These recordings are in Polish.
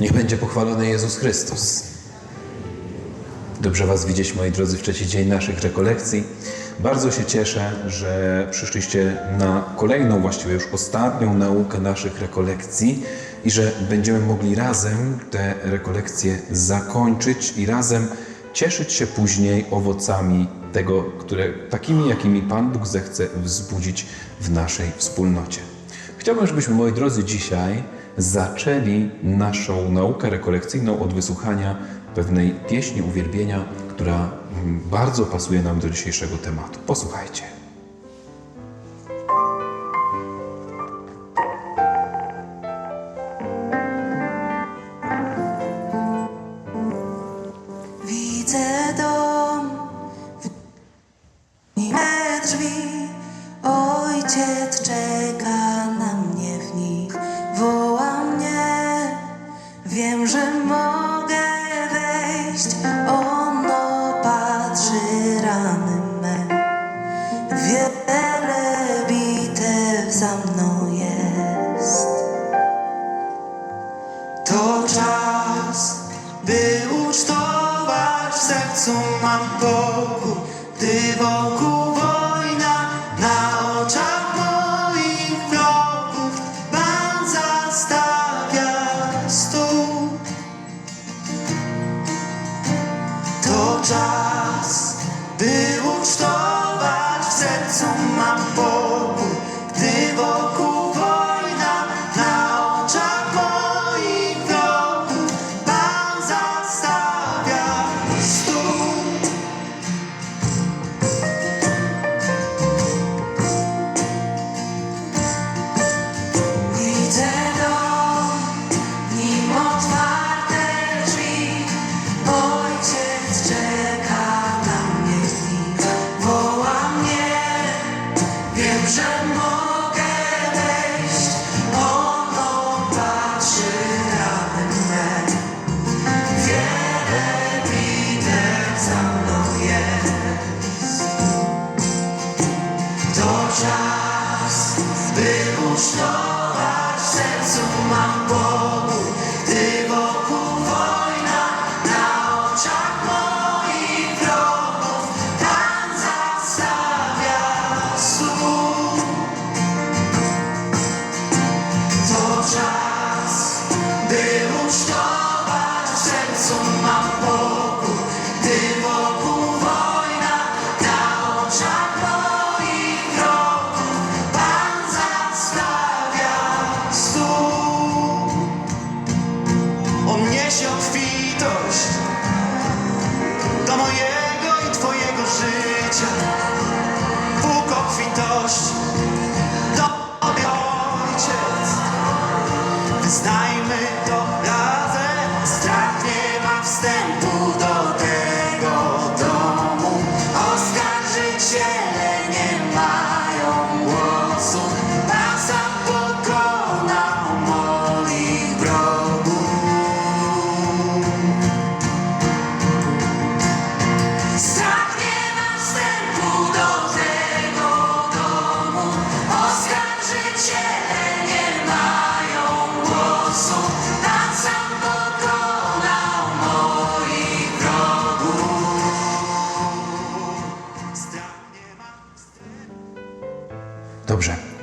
Niech będzie pochwalony Jezus Chrystus. Dobrze Was widzieć, moi drodzy, w trzeci dzień naszych rekolekcji. Bardzo się cieszę, że przyszliście na kolejną, właściwie już ostatnią naukę naszych rekolekcji i że będziemy mogli razem te rekolekcje zakończyć i razem cieszyć się później owocami tego, które takimi, jakimi Pan Bóg zechce wzbudzić w naszej wspólnocie. Chciałbym, żebyśmy, moi drodzy, dzisiaj zaczęli naszą naukę rekolekcyjną od wysłuchania pewnej pieśni uwielbienia, która mm, bardzo pasuje nam do dzisiejszego tematu. Posłuchajcie. Jackson.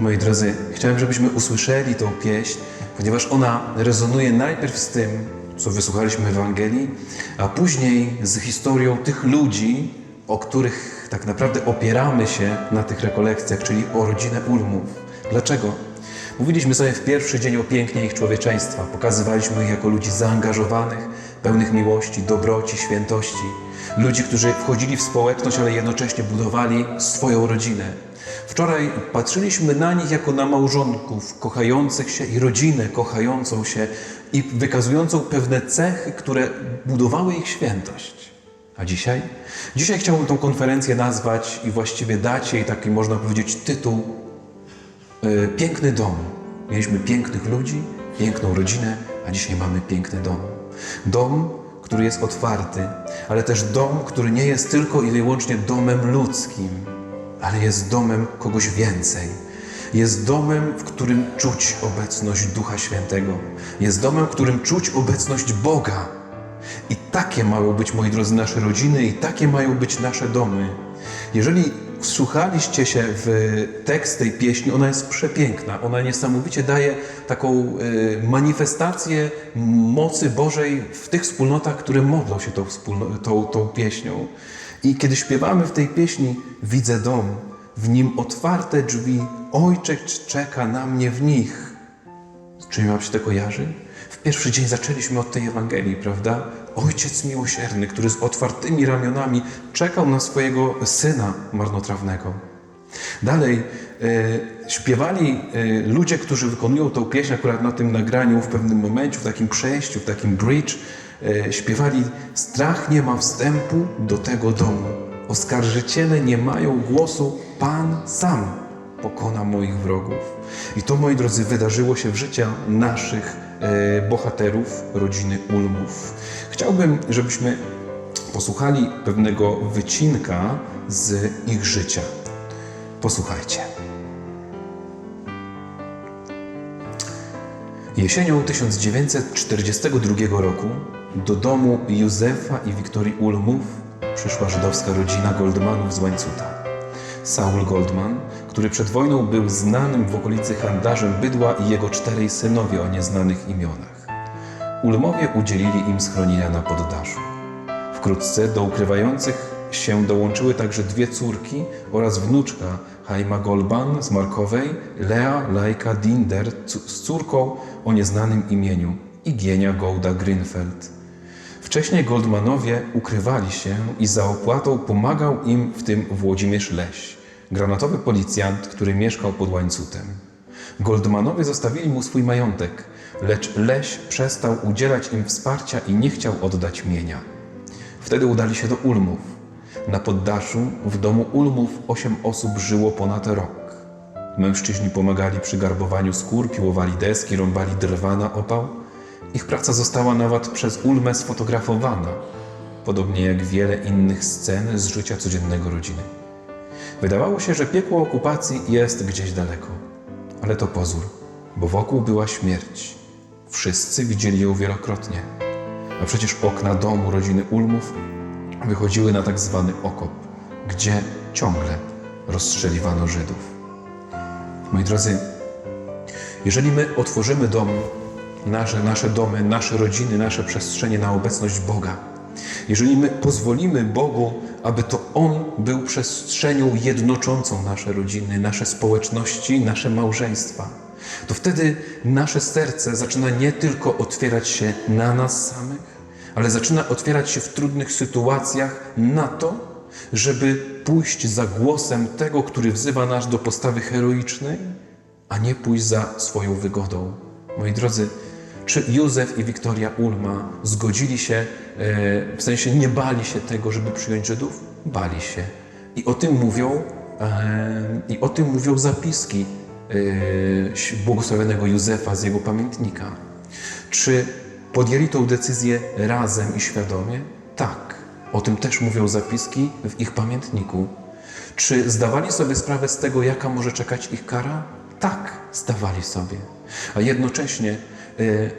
Moi drodzy, chciałem, żebyśmy usłyszeli tą pieśń, ponieważ ona rezonuje najpierw z tym, co wysłuchaliśmy w Ewangelii, a później z historią tych ludzi, o których tak naprawdę opieramy się na tych rekolekcjach, czyli o rodzinę Ulmów. Dlaczego? Mówiliśmy sobie w pierwszy dzień o pięknie ich człowieczeństwa. Pokazywaliśmy ich jako ludzi zaangażowanych, pełnych miłości, dobroci, świętości. Ludzi, którzy wchodzili w społeczność, ale jednocześnie budowali swoją rodzinę. Wczoraj patrzyliśmy na nich jako na małżonków kochających się i rodzinę kochającą się i wykazującą pewne cechy, które budowały ich świętość. A dzisiaj? Dzisiaj chciałbym tą konferencję nazwać i właściwie dać jej taki, można powiedzieć, tytuł e, Piękny dom. Mieliśmy pięknych ludzi, piękną rodzinę, a dzisiaj mamy piękny dom. Dom, który jest otwarty, ale też dom, który nie jest tylko i wyłącznie domem ludzkim, ale jest domem kogoś więcej. Jest domem, w którym czuć obecność Ducha Świętego. Jest domem, w którym czuć obecność Boga. I takie mają być, moi drodzy, nasze rodziny, i takie mają być nasze domy. Jeżeli wsłuchaliście się w tekst tej pieśni, ona jest przepiękna. Ona niesamowicie daje taką y, manifestację mocy Bożej w tych wspólnotach, które modlą się tą, tą, tą pieśnią. I kiedy śpiewamy w tej pieśni, widzę dom, w nim otwarte drzwi, ojczek czeka na mnie w nich. Z czym wam się to kojarzy? W pierwszy dzień zaczęliśmy od tej Ewangelii, prawda? Ojciec miłosierny, który z otwartymi ramionami czekał na swojego syna marnotrawnego. Dalej e, śpiewali e, ludzie, którzy wykonują tą pieśń akurat na tym nagraniu w pewnym momencie, w takim przejściu, w takim bridge, śpiewali Strach nie ma wstępu do tego domu. Oskarżyciele nie mają głosu, Pan sam pokona moich wrogów. I to, moi drodzy, wydarzyło się w życiu naszych e, bohaterów, rodziny Ulmów. Chciałbym, żebyśmy posłuchali pewnego wycinka z ich życia. Posłuchajcie. Jesienią 1942 roku do domu Józefa i Wiktorii Ulmów przyszła żydowska rodzina Goldmanów z Łańcuta. Saul Goldman, który przed wojną był znanym w okolicy handlarzem bydła i jego czterej synowie o nieznanych imionach. Ulmowie udzielili im schronienia na poddaszu. Wkrótce do ukrywających się dołączyły także dwie córki oraz wnuczka Haima Golban z Markowej, Lea Lajka Dinder z córką o nieznanym imieniu Igienia Golda Grünfeld. Wcześniej Goldmanowie ukrywali się i za opłatą pomagał im w tym Włodzimierz Leś, granatowy policjant, który mieszkał pod łańcutem. Goldmanowie zostawili mu swój majątek, lecz Leś przestał udzielać im wsparcia i nie chciał oddać mienia. Wtedy udali się do Ulmów. Na poddaszu w domu Ulmów osiem osób żyło ponad rok. Mężczyźni pomagali przy garbowaniu skór, piłowali deski, rąbali drwa na opał. Ich praca została nawet przez Ulmę sfotografowana, podobnie jak wiele innych scen z życia codziennego rodziny. Wydawało się, że piekło okupacji jest gdzieś daleko, ale to pozór, bo wokół była śmierć. Wszyscy widzieli ją wielokrotnie, a przecież okna domu rodziny Ulmów wychodziły na tak zwany okop, gdzie ciągle rozstrzeliwano Żydów. Moi drodzy, jeżeli my otworzymy dom, nasze, nasze domy, nasze rodziny, nasze przestrzenie na obecność Boga, jeżeli my pozwolimy Bogu, aby to On był przestrzenią jednoczącą nasze rodziny, nasze społeczności, nasze małżeństwa, to wtedy nasze serce zaczyna nie tylko otwierać się na nas samych, ale zaczyna otwierać się w trudnych sytuacjach na to, żeby pójść za głosem tego, który wzywa nas do postawy heroicznej, a nie pójść za swoją wygodą. Moi drodzy, czy Józef i Wiktoria Ulma zgodzili się, e, w sensie nie bali się tego, żeby przyjąć Żydów? Bali się. I o tym mówią, e, i o tym mówią zapiski e, błogosławionego Józefa z jego pamiętnika. Czy podjęli tą decyzję razem i świadomie? Tak. O tym też mówią zapiski w ich pamiętniku. Czy zdawali sobie sprawę z tego, jaka może czekać ich kara? Tak, zdawali sobie. A jednocześnie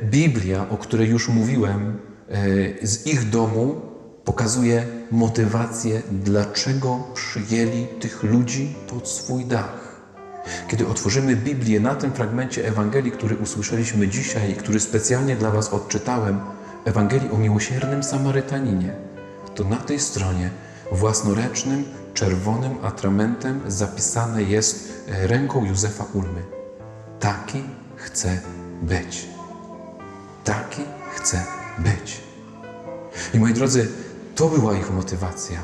Biblia, o której już mówiłem, e, z ich domu pokazuje motywację, dlaczego przyjęli tych ludzi pod swój dach. Kiedy otworzymy Biblię na tym fragmencie Ewangelii, który usłyszeliśmy dzisiaj i który specjalnie dla Was odczytałem, Ewangelii o miłosiernym Samarytaninie, to na tej stronie własnoręcznym, czerwonym atramentem zapisane jest e, ręką Józefa Ulmy. Taki chcę być. Taki chcę być. I moi drodzy, to była ich motywacja.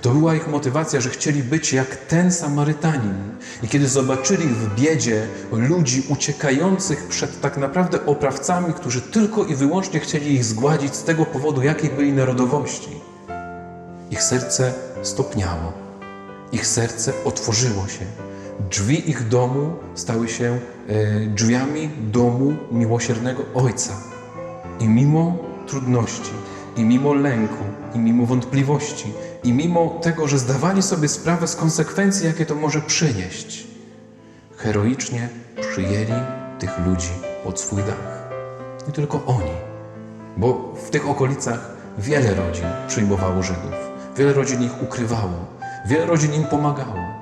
To była ich motywacja, że chcieli być jak ten Samarytanin. I kiedy zobaczyli w biedzie ludzi uciekających przed tak naprawdę oprawcami, którzy tylko i wyłącznie chcieli ich zgładzić z tego powodu, jakiej byli narodowości, ich serce stopniało. Ich serce otworzyło się. Drzwi ich domu stały się e, drzwiami domu miłosiernego Ojca. I mimo trudności, i mimo lęku, i mimo wątpliwości, i mimo tego, że zdawali sobie sprawę z konsekwencji, jakie to może przynieść, heroicznie przyjęli tych ludzi pod swój dach. Nie tylko oni, bo w tych okolicach wiele rodzin przyjmowało Żydów, wiele rodzin ich ukrywało, wiele rodzin im pomagało,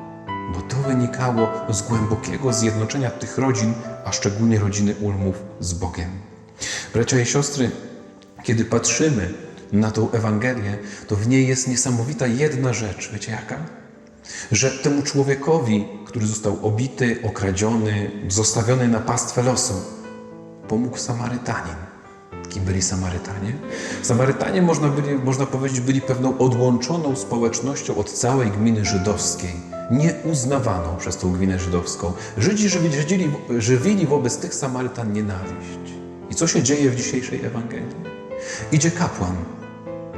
bo to wynikało z głębokiego zjednoczenia tych rodzin, a szczególnie rodziny Ulmów z Bogiem. Bracia i siostry, kiedy patrzymy na tą Ewangelię, to w niej jest niesamowita jedna rzecz. Wiecie jaka? Że temu człowiekowi, który został obity, okradziony, zostawiony na pastwę losu, pomógł Samarytanin. Kim byli Samarytanie? Samarytanie, można, byli, można powiedzieć, byli pewną odłączoną społecznością od całej gminy żydowskiej, nieuznawaną przez tą gminę żydowską. Żydzi żywili, żywili, wobec tych Samarytan nienawiść. I co się dzieje w dzisiejszej Ewangelii? Idzie kapłan,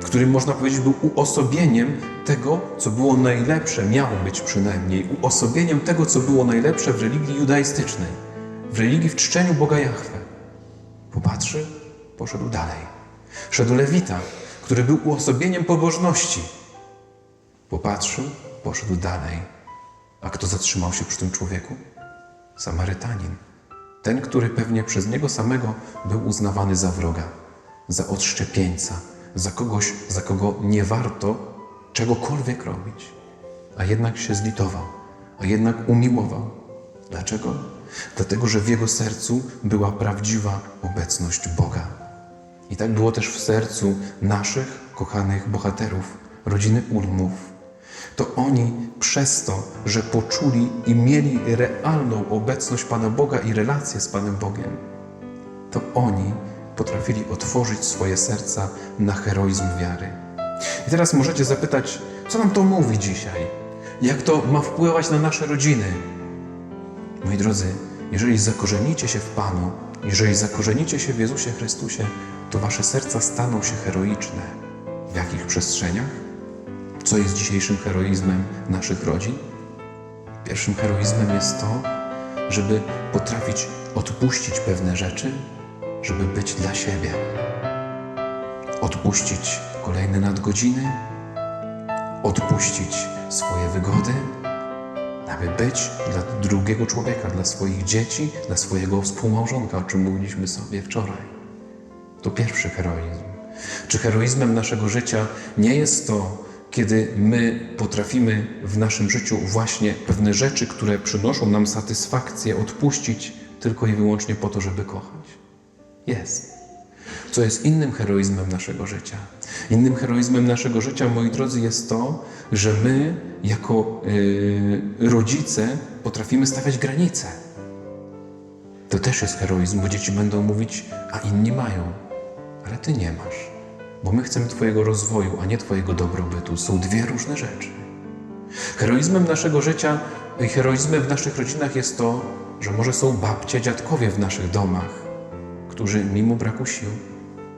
który można powiedzieć był uosobieniem tego, co było najlepsze, miało być przynajmniej uosobieniem tego, co było najlepsze w religii judaistycznej, w religii w czczeniu Boga Jahwe. Popatrzył, poszedł dalej. Szedł Lewita, który był uosobieniem pobożności. Popatrzył, poszedł dalej. A kto zatrzymał się przy tym człowieku? Samarytanin. Ten, który pewnie przez niego samego był uznawany za wroga, za odszczepieńca, za kogoś, za kogo nie warto czegokolwiek robić. A jednak się zlitował, a jednak umiłował. Dlaczego? Dlatego, że w jego sercu była prawdziwa obecność Boga. I tak było też w sercu naszych kochanych bohaterów, rodziny Ulmów. To oni przez to, że poczuli i mieli realną obecność Pana Boga i relację z Panem Bogiem, to oni potrafili otworzyć swoje serca na heroizm wiary. I teraz możecie zapytać, co nam to mówi dzisiaj? Jak to ma wpływać na nasze rodziny? Moi drodzy, jeżeli zakorzenicie się w Panu, jeżeli zakorzenicie się w Jezusie Chrystusie, to wasze serca staną się heroiczne. W jakich przestrzeniach? Co jest dzisiejszym heroizmem naszych rodzin? Pierwszym heroizmem jest to, żeby potrafić odpuścić pewne rzeczy, żeby być dla siebie. Odpuścić kolejne nadgodziny, odpuścić swoje wygody, aby być dla drugiego człowieka, dla swoich dzieci, dla swojego współmałżonka, o czym mówiliśmy sobie wczoraj. To pierwszy heroizm. Czy heroizmem naszego życia nie jest to, kiedy my potrafimy w naszym życiu właśnie pewne rzeczy, które przynoszą nam satysfakcję, odpuścić tylko i wyłącznie po to, żeby kochać? Jest. Co jest innym heroizmem naszego życia? Innym heroizmem naszego życia, moi drodzy, jest to, że my, jako yy, rodzice, potrafimy stawiać granice. To też jest heroizm, bo dzieci będą mówić, a inni mają, ale ty nie masz, bo my chcemy Twojego rozwoju, a nie Twojego dobrobytu. Są dwie różne rzeczy. Heroizmem naszego życia i heroizmem w naszych rodzinach jest to, że może są babcie, dziadkowie w naszych domach, którzy mimo braku sił,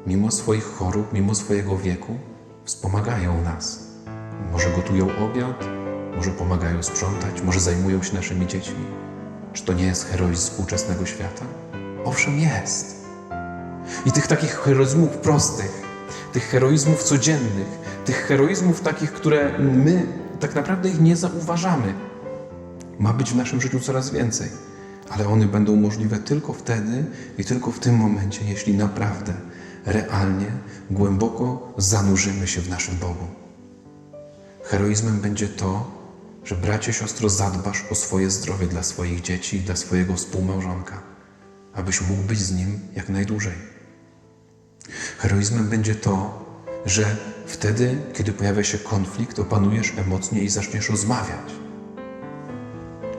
mimo swoich chorób, mimo swojego wieku, wspomagają nas. Może gotują obiad, może pomagają sprzątać, może zajmują się naszymi dziećmi. Czy to nie jest heroizm współczesnego świata? Owszem, jest. I tych takich heroizmów prostych, tych heroizmów codziennych, tych heroizmów takich, które my tak naprawdę ich nie zauważamy, ma być w naszym życiu coraz więcej. Ale one będą możliwe tylko wtedy i tylko w tym momencie, jeśli naprawdę, realnie, głęboko zanurzymy się w naszym Bogu. Heroizmem będzie to, że bracie, siostro, zadbasz o swoje zdrowie dla swoich dzieci i dla swojego współmałżonka, abyś mógł być z nim jak najdłużej. Heroizmem będzie to, że wtedy, kiedy pojawia się konflikt, opanujesz emocje i zaczniesz rozmawiać.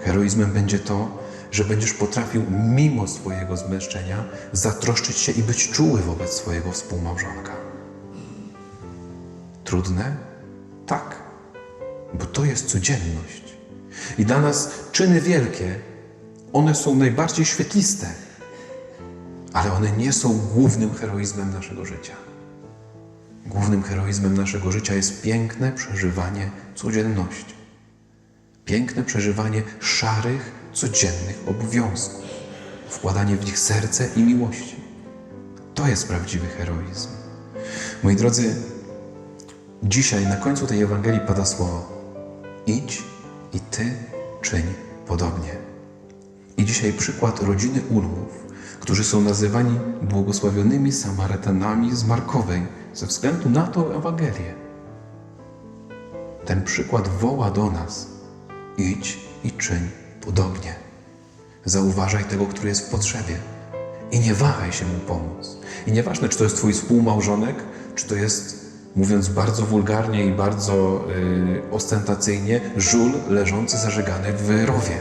Heroizmem będzie to, że będziesz potrafił mimo swojego zmęczenia zatroszczyć się i być czuły wobec swojego współmałżonka. Trudne? Tak, bo to jest codzienność. I dla nas czyny wielkie, one są najbardziej świetliste, ale one nie są głównym heroizmem naszego życia. Głównym heroizmem naszego życia jest piękne przeżywanie codzienności. Piękne przeżywanie szarych, codziennych obowiązków, wkładanie w nich serce i miłości. To jest prawdziwy heroizm. Moi drodzy, dzisiaj na końcu tej Ewangelii pada słowo: idź i ty czyń podobnie. I dzisiaj przykład rodziny Ulmów, którzy są nazywani błogosławionymi Samarytanami z Markowej ze względu na tą Ewangelię. Ten przykład woła do nas: idź i czyń podobnie. Zauważaj tego, który jest w potrzebie i nie wahaj się mu pomóc. I nieważne, czy to jest Twój współmałżonek, czy to jest, mówiąc bardzo wulgarnie i bardzo yy, ostentacyjnie, żul leżący zażegany w rowie.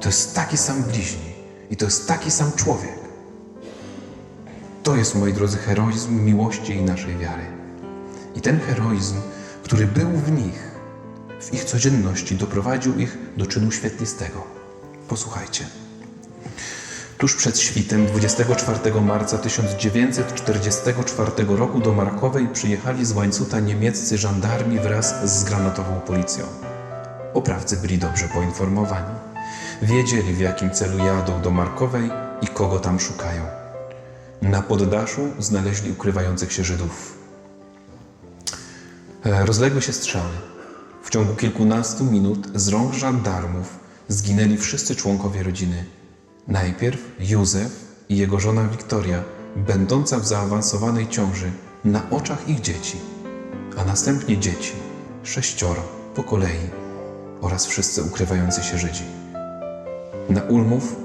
To jest taki sam bliźni i to jest taki sam człowiek. To jest, moi drodzy, heroizm miłości i naszej wiary. I ten heroizm, który był w nich, w ich codzienności, doprowadził ich do czynu świetlistego. Posłuchajcie. Tuż przed świtem 24 marca 1944 roku do Markowej przyjechali z łańcuta niemieccy żandarmi wraz z granatową policją. Oprawcy byli dobrze poinformowani. Wiedzieli, w jakim celu jadą do Markowej i kogo tam szukają. Na poddaszu znaleźli ukrywających się Żydów. E, Rozległy się strzały. W ciągu kilkunastu minut z rąk żandarmów zginęli wszyscy członkowie rodziny. Najpierw Józef i jego żona Wiktoria, będąca w zaawansowanej ciąży, na oczach ich dzieci, a następnie dzieci, sześcioro po kolei oraz wszyscy ukrywający się Żydzi. Na Ulmów,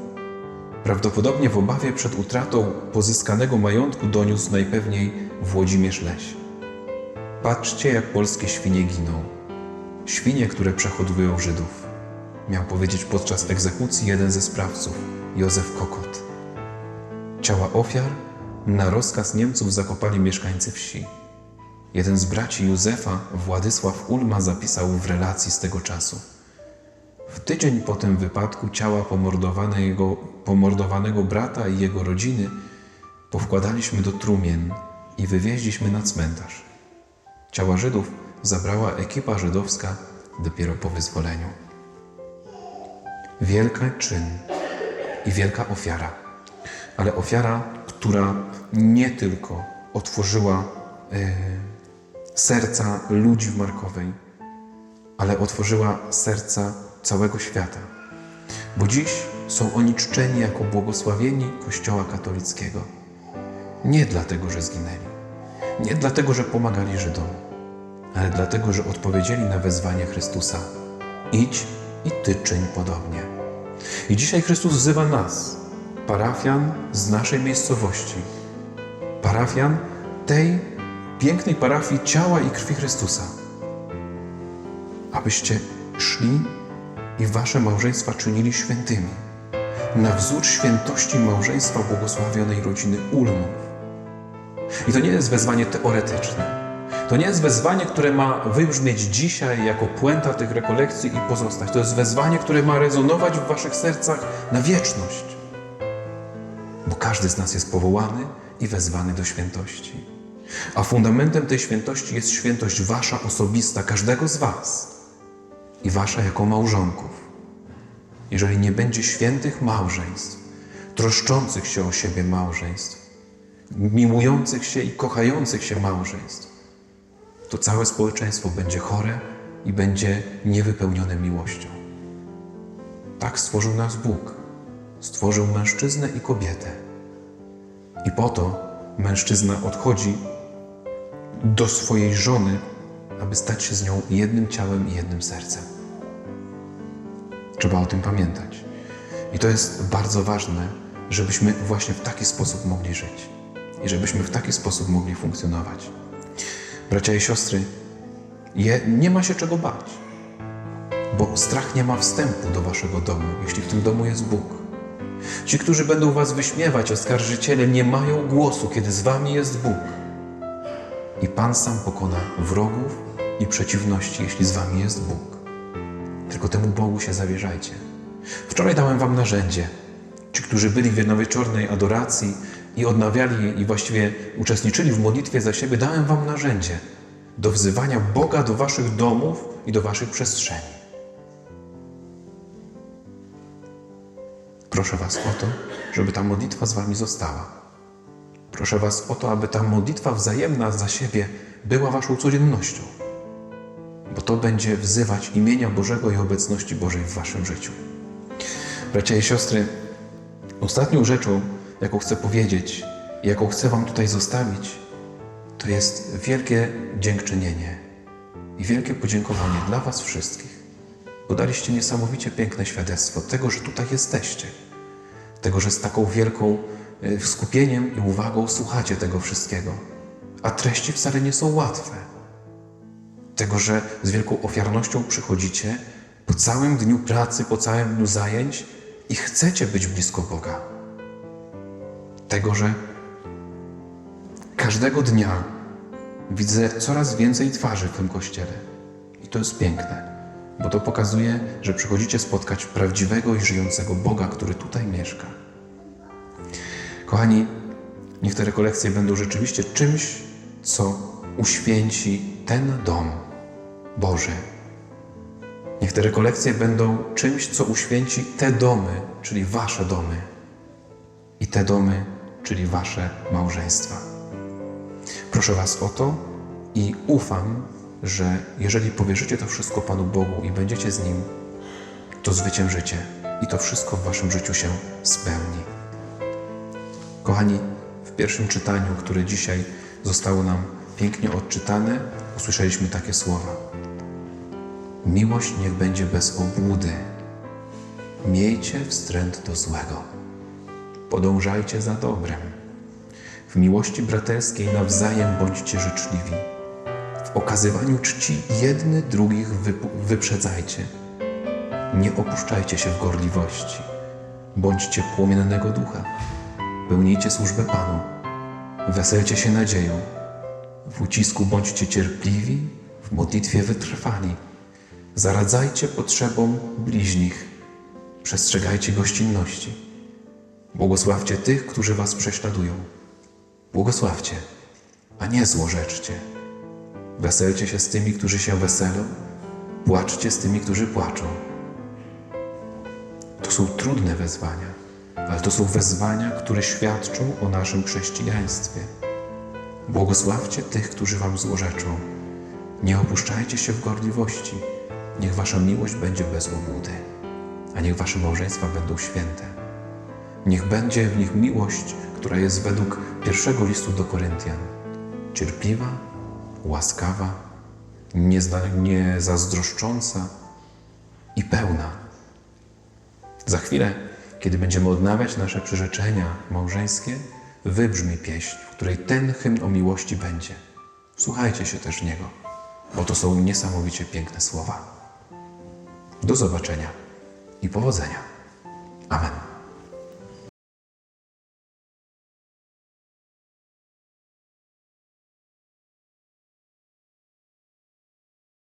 prawdopodobnie w obawie przed utratą pozyskanego majątku, doniósł najpewniej Włodzimierz Leś. Patrzcie, jak polskie świnie giną. Świnie, które przehodowują Żydów. Miał powiedzieć podczas egzekucji jeden ze sprawców, Józef Kokot. Ciała ofiar na rozkaz Niemców zakopali mieszkańcy wsi. Jeden z braci Józefa, Władysław Ulma, zapisał w relacji z tego czasu. W tydzień po tym wypadku ciała pomordowanego, pomordowanego brata i jego rodziny powkładaliśmy do trumien i wywieźliśmy na cmentarz. Ciała Żydów zabrała ekipa żydowska dopiero po wyzwoleniu. Wielki czyn i wielka ofiara, ale ofiara, która nie tylko otworzyła e, serca ludzi w Markowej, ale otworzyła serca całego świata. Bo dziś są oni czczeni jako błogosławieni Kościoła katolickiego. Nie dlatego, że zginęli, nie dlatego, że pomagali Żydom, ale dlatego, że odpowiedzieli na wezwanie Chrystusa. Idź i ty czyń podobnie. I dzisiaj Chrystus wzywa nas, parafian z naszej miejscowości, parafian tej pięknej parafii ciała i krwi Chrystusa, abyście szli i wasze małżeństwa czynili świętymi, na wzór świętości małżeństwa błogosławionej rodziny Ulmów. I to nie jest wezwanie teoretyczne. To nie jest wezwanie, które ma wybrzmieć dzisiaj jako puenta tych rekolekcji i pozostać. To jest wezwanie, które ma rezonować w waszych sercach na wieczność. Bo każdy z nas jest powołany i wezwany do świętości. A fundamentem tej świętości jest świętość wasza osobista, każdego z was i wasza jako małżonków. Jeżeli nie będzie świętych małżeństw, troszczących się o siebie małżeństw, miłujących się i kochających się małżeństw, to całe społeczeństwo będzie chore i będzie niewypełnione miłością. Tak stworzył nas Bóg. Stworzył mężczyznę i kobietę. I po to mężczyzna odchodzi do swojej żony, aby stać się z nią jednym ciałem i jednym sercem. Trzeba o tym pamiętać. I to jest bardzo ważne, żebyśmy właśnie w taki sposób mogli żyć i żebyśmy w taki sposób mogli funkcjonować. Bracia i siostry, je, nie ma się czego bać, bo strach nie ma wstępu do waszego domu, jeśli w tym domu jest Bóg. Ci, którzy będą was wyśmiewać, oskarżyciele, nie mają głosu, kiedy z wami jest Bóg. I Pan sam pokona wrogów i przeciwności, jeśli z wami jest Bóg. Tylko temu Bogu się zawierzajcie. Wczoraj dałem wam narzędzie. Ci, którzy byli w jednowieczornej adoracji i odnawiali i właściwie uczestniczyli w modlitwie za siebie, dałem wam narzędzie do wzywania Boga do waszych domów i do waszych przestrzeni. Proszę was o to, żeby ta modlitwa z wami została. Proszę was o to, aby ta modlitwa wzajemna za siebie była waszą codziennością, bo to będzie wzywać imienia Bożego i obecności Bożej w waszym życiu. Bracia i siostry, ostatnią rzeczą, jaką chcę powiedzieć, jaką chcę Wam tutaj zostawić, to jest wielkie dziękczynienie i wielkie podziękowanie dla Was wszystkich. Bo daliście niesamowicie piękne świadectwo tego, że tutaj jesteście. Tego, że z taką wielką y, skupieniem i uwagą słuchacie tego wszystkiego. A treści wcale nie są łatwe. Tego, że z wielką ofiarnością przychodzicie po całym dniu pracy, po całym dniu zajęć i chcecie być blisko Boga. Tego, że każdego dnia widzę coraz więcej twarzy w tym kościele. I to jest piękne, bo to pokazuje, że przychodzicie spotkać prawdziwego i żyjącego Boga, który tutaj mieszka. Kochani, niech te rekolekcje będą rzeczywiście czymś, co uświęci ten dom Boży. Niech te rekolekcje będą czymś, co uświęci te domy, czyli wasze domy, i te domy, czyli wasze małżeństwa. Proszę Was o to i ufam, że jeżeli powierzycie to wszystko Panu Bogu i będziecie z Nim, to zwyciężycie i to wszystko w Waszym życiu się spełni. Kochani, w pierwszym czytaniu, które dzisiaj zostało nam pięknie odczytane, usłyszeliśmy takie słowa. Miłość niech będzie bez obłudy. Miejcie wstręt do złego. Podążajcie za dobrem. W miłości braterskiej nawzajem bądźcie życzliwi. W okazywaniu czci jedny drugich wyprzedzajcie. Nie opuszczajcie się w gorliwości. Bądźcie płomiennego ducha. Pełnijcie służbę Panu. Weselcie się nadzieją. W ucisku bądźcie cierpliwi, w modlitwie wytrwali. Zaradzajcie potrzebom bliźnich. Przestrzegajcie gościnności. Błogosławcie tych, którzy was prześladują. Błogosławcie, a nie złorzeczcie. Weselcie się z tymi, którzy się weselą. Płaczcie z tymi, którzy płaczą. To są trudne wezwania, ale to są wezwania, które świadczą o naszym chrześcijaństwie. Błogosławcie tych, którzy wam złorzeczą. Nie opuszczajcie się w gorliwości. Niech wasza miłość będzie bez obłudy, a niech wasze małżeństwa będą święte. Niech będzie w nich miłość, która jest według pierwszego listu do Koryntian. Cierpliwa, łaskawa, niezazdroszcząca i pełna. Za chwilę, kiedy będziemy odnawiać nasze przyrzeczenia małżeńskie, wybrzmi pieśń, w której ten hymn o miłości będzie. Słuchajcie się też niego, bo to są niesamowicie piękne słowa. Do zobaczenia i powodzenia. Amen.